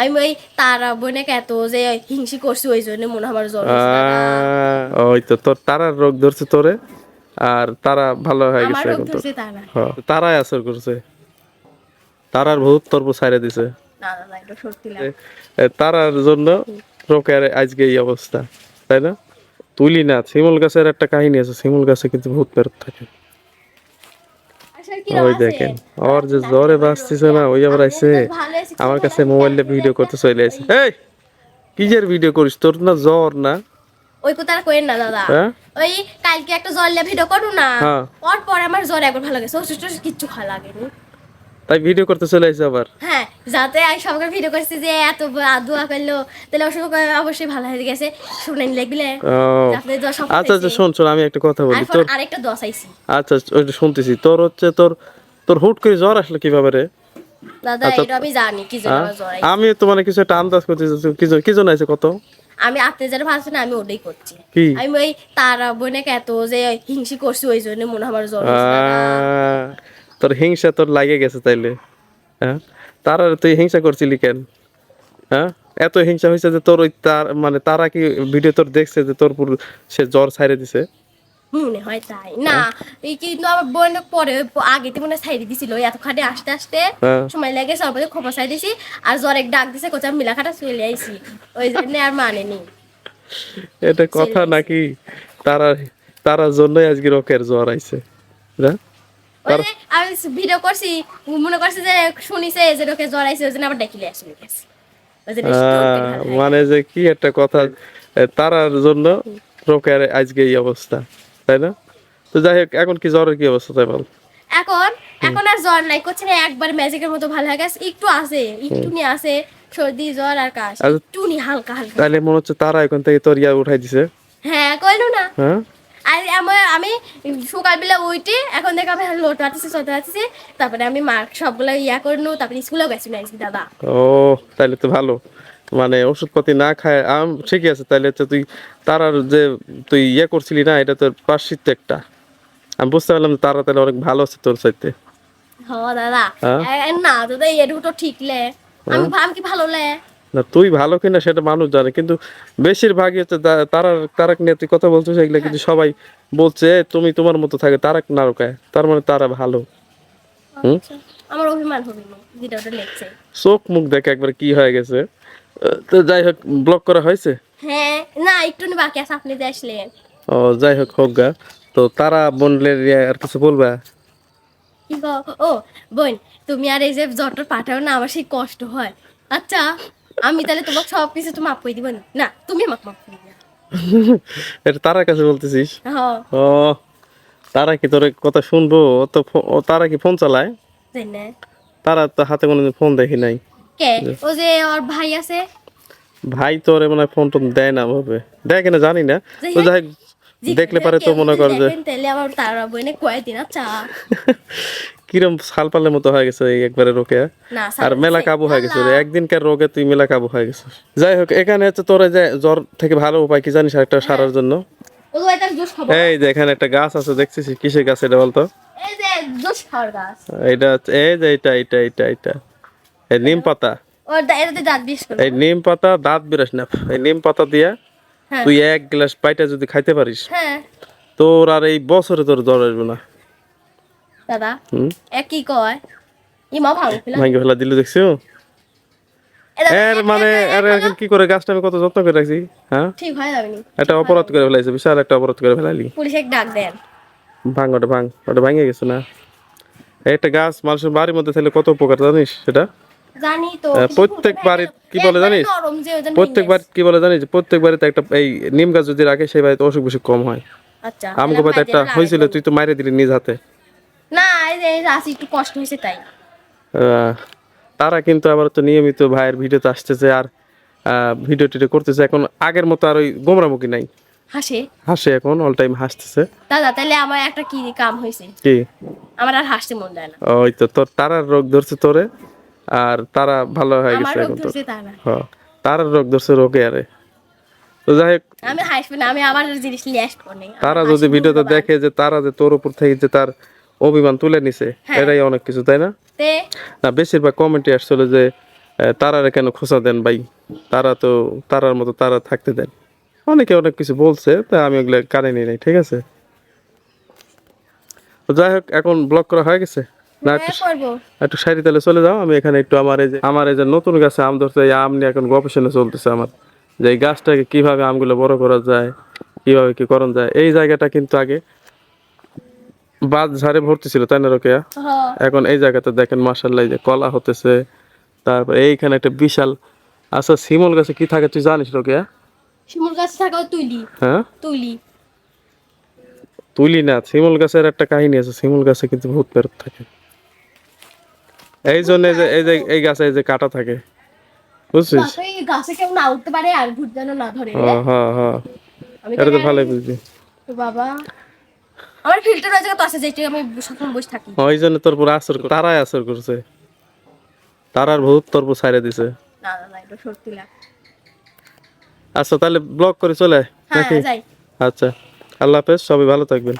আমি ওই তারা বোনকে এত যে হিংসি করছি ওই জন্য মনে আমার জ্বর ওই তো তোর তারার রোগ ধরছে তোরে আর তারা ভালো হয়ে গেছে এখন তো তারাই আসর করছে। তারার ভূত তোর উপর ছাইড়ে দিছে। তারার জন্য রোকের আজকে এই অবস্থা তাই না? তুলি না শিমুল গাছের একটা কাহিনী আছে শিমুল গাছে কিন্তু ভূত পেরত থাকে। ওই দেখেন। ওর যে জ্বরে বাঁচতেছে না ওই আবার আইসে আমার কাছে মোবাইলে ভিডিও করতে চলে আসে। এই কি যে ভিডিও করিস? তোর না জ্বর না? ওই কথাটা কইেন না দাদা। হ্যাঁ? ওই কালকে একটা জ্বর ভিডিও করু না। ওর পরে আমার জ্বর একবার ভালো গেছে ওষুধ কিচ্ছু খাওয়া লাগেনি। তাই ভিডিও করতে চলে আসে আবার। হ্যাঁ যাতে আমি সবাইকে ভিডিও করছি যে এত দোয়া করল তাহলে অসুখ অবশ্যই ভালো হয়ে গেছে। শুনেন সব আচ্ছা আচ্ছা শোন শোন আমি একটা কথা বলি। তোর আরেকটা দোয়া চাইছি। আচ্ছা ওইটা শুনতেছি। তোর হচ্ছে তোর তোর হুট করে জ্বর আসলো কীভাবে রে? দাদা আচ্ছা। এটা আমি জানি কি জন্য হ্যাঁ? জ্বর আমি তো মানে কিছু একটা আন্দাজ করতেছি কি জন- কি জন আছে কত? আমি আপনি যেটা ভাবছেন আমি ওটাই করছি। কি? আমি ওই তারা বোনকে এত যে হিংসি করছি ওই জন্য মনে আমার জ্বর তোর হিংসা তোর লাগে গেছে তাইলে হ্যাঁ? তারা তুই হিংসা করছিলি কেন? হ্যাঁ? এত হিংসা হয়েছে যে তোর ওই তার মানে তারা কি ভিডিও তোর দেখছে যে তোর পুরো সে জ্বর ছাইড়ে দিছে? মনে হয় তাই। না এই কিন্তু আমার বোন পরে আগে তো মনে সাইড দিছিল এত খাটে আসতে আসতে হ্যাঁ। সময় লাগে সবাই খবর সাই দিছি আর জ্বরে ডাক দিছে কোথাও মিলা খাটা চলে আইছি। ওই জন্য আর মানেনি এটা কথা নাকি তারা তারার জন্যই আজকে রকের জ্বর আইছে না? আমি ভিডিও করছি মনে করছি যে শুনিছে যে লোকে জ্বর আইছে ওই জন্য আবার ডাকিলে আসলে। মানে যে কি একটা কথা তারার জন্য রোকের আজকে এই অবস্থা তাই না? তো যাই হোক এখন কি জ্বরের কি অবস্থা তাই বল? এখন এখন আর জ্বর নাই করছি না একবার ম্যাজিকের মতো ভালো হয়ে গেছে একটু আছে একটু নিয়ে আছে সর্দি জ্বর আর কাশ আচ্ছা। একটু নি হালকা হালকা। তাহলে মনে হচ্ছে তারা এখন থেকে তোর ইয়া উঠাই দিছে। হ্যাঁ কইলো না। হ্যাঁ? আর আমার আমি সকালবেলা উঠে এখন থেকে আমি লোট পাচ্ছি চলতে পারতেছি তারপরে আমি মার্ক সবগুলো ইয়া করে নেব তারপরে স্কুলেও গেছি না দাদা। ও তাহলে তো ভালো। মানে ওষুধপাতি না খায় আম ঠিকই আছে তাহলে তো তুই তারার যে তুই ইয়ে করছিলি না এটা তোর পার্শ্বিত্য একটা। আমি বুঝতে পারলাম তারা তাহলে অনেক ভালো আছে তোর চাইতে। হ দাদা। হ্যাঁ? এ, না দাদা এ দুটো ঠিক লে। আমি ভাম কি ভালো লে? না তুই ভালো কিনা সেটা মানুষ জানে কিন্তু বেশিরভাগই হচ্ছে তা- তারার তারাক নিয়ে তুই কথা বলছিস এগুলো কিন্তু সবাই বলছে তুমি তোমার মতো থাকে তারাক না রোকায় তার মানে তারা ভালো। হুম? আচ্ছা, আমার অভিমান হবে যেটা ওটা লেখছে চোখ মুখ দেখে একবার কি হয়ে গেছে? তো যাই হোক ব্লক করা হয়েছে? হ্যাঁ না একটু নি বাকি আছে আপনি যে আসলেন। ও যাই হোক হোক গা। তো তারা বনলে আর কিছু বলবা? ও বোন তুমি আর এই যে পাঠাও না আমার সেই কষ্ট হয়। আচ্ছা আমি তাহলে তোমাকে সব কিছু তো মাপ করে দিব না। না তুমি আমাকে মাপ করে দিও। এটা তারার কাছে বলতেছিস? ও তারা কি তোর কথা শুনব? ও তো তারা কি ফোন চালায়? তারা তো হাতে কোনোদিন ফোন দেখি নাই। কে? ও যে ওর ভাই আছে? ভাই তোর মনে হয় ফোন টোন দেয় না ভাবে। দেয় কিনা জানি না। তো যাই দেখলে পারে তো মনে কর যে। তাহলে আমার তারা বইনে কয়ে দিন আচ্ছা। কিরম সাল পালের মতো হয়ে গেছে এই একবারে রোকে আর মেলা কাবু হয়ে গেছে একদিনকার রোগে তুই মেলা কাবু হয়ে গেছিস। যাই হোক এখানে হচ্ছে তোর যে জ্বর থেকে ভালো উপায় কি জানিস একটা সারার জন্য? এই যে এখানে একটা গাছ আছে দেখছিস কিসের গাছ এটা বলতো? গাছ। এটা এই যে এটা এটা এটা এটা এই নিম পাতা। এই নিম পাতা দাঁত বিরাস না। এই নিম পাতা দিয়া হ্যাঁ। তুই এক গ্লাস পাইটা যদি খাইতে পারিস হ্যাঁ। তোর আর এই বছরে তোর জ্বর আসবে না। দাদা কয়? ইমা ভাঙ ফেলা। ভাঙ্গে ফেলা দিল দেখছ? এর মানে এর এখন কি করে? গাছটা আমি কত যত্ন করে রাখছি হ্যাঁ? ঠিক হয়ে যাবে নি। একটা অপরাধ করে ফেলাইছে বিশাল একটা অপরাধ করে ফেলাইলি। পুলিশে ডাক দেন। ভাঙ ওটা ভাঙ ওটা ভাঙে গেছে না। একটা গাছ মানুষের বাড়ির মধ্যে থাকলে কত উপকার জানিস সেটা? জানি তো প্রত্যেক কি বলে জানিস? প্রত্যেক কি বলে জানিস? প্রত্যেক বাড়িতে একটা এই নিম গাছ যদি রাখে সেই বাড়িতে অসুখ বিসুখ কম হয়। আচ্ছা বাড়িতে একটা হয়েছিল তুই তো মাইরে দিলি নিজ হাতে। একটু কষ্ট হয়েছে তাই। তারা কিন্তু আবার তো নিয়মিত ভাইয়ের ভিডিওতে আসতেছে আর ভিডিও টিডিও করতেছে। এখন আগের মতো আর ওই গোমরামুখী নাই। হাসে? হাসে এখন অল টাইম হাসতেছে। দাদা তাহলে আমার একটা কি কাম হয়েছে? কি? আমার আর হাসতে মন যায় না। ওই তো তোর তারার রোগ ধরছে তোরে আর তারা ভালো হয়ে গেছে এখন তো হ্যাঁ তারার রোগ ধরছে রোগে আরে। তো যাই হোক আমি হাসবো না আমি আবার জিনিস লিয়াস করি তারা যদি ভিডিওতে দেখে যে তারা যে তোর উপর থেকে যে তার অভিমান তুলে নিছে। হ্যাঁ। এটাই অনেক কিছু তাই না? তে না বেশিরভাগ কমেন্টে আসছিল যে তারারে কেন খোঁচা দেন ভাই? তারা তো তারার মতো তারা থাকতে দেন। অনেকে অনেক কিছু বলছে তা আমি ওগুলো কানে নিই নাই ঠিক আছে? যাই হোক এখন ব্লক করা হয়ে গেছে। না একটু হ্যাঁ একটু সাইডে তাহলে চলে যাও আমি এখানে একটু আমার এই যে আমার এই যে নতুন গাছে আম ধরছে এই আম নিয়ে এখন গবেষণা চলতেছে আমার। যে এই গাছটাকে কীভাবে আমগুলো বড় করা যায় কীভাবে কি করণ যায় এই জায়গাটা কিন্তু আগে বাদ ঝাড়ে ভর্তি ছিল তাই না রোকেয়া? হ্যাঁ। এখন এই জায়গাতে দেখেন মার্শাল্লাহ যে কলা হতেছে। তারপর এইখানে একটা বিশাল আচ্ছা শিমল গাছে কি থাকে তুই জানিস রোকেয়া? শিমুল গাছ থাকাও তুইলি হ্যাঁ? তুইলি তুলি না শিমুল গাছের একটা কাহিনী আছে শিমুল গাছে কিন্তু ভূত প্রেরত থাকে। এই জন্য এই যে এই যে এই গাছে এই যে কাটা থাকে। বুঝছিস? এই গাছে কেউ না উঠতে পারে আর ভূত যেন না ধরে হ্যাঁ হ্যাঁ হ্যাঁ। এটা তো ভালোই বুঝবি। বাবা। আমার ফিল্টার আছে তো আছে যেটা আমি সবসময় বসে থাকি। ওই জন্য তোর পুরো আসর কর- তারাই আসর করছে। তারার ভূত তোর পুরো ছাইরে দিছে। না না এটা সত্যি আচ্ছা তাহলে ব্লক করে চলে হ্যাঁ নাকি? যাই। আচ্ছা আল্লাহ হাফেজ সবাই ভালো থাকবেন।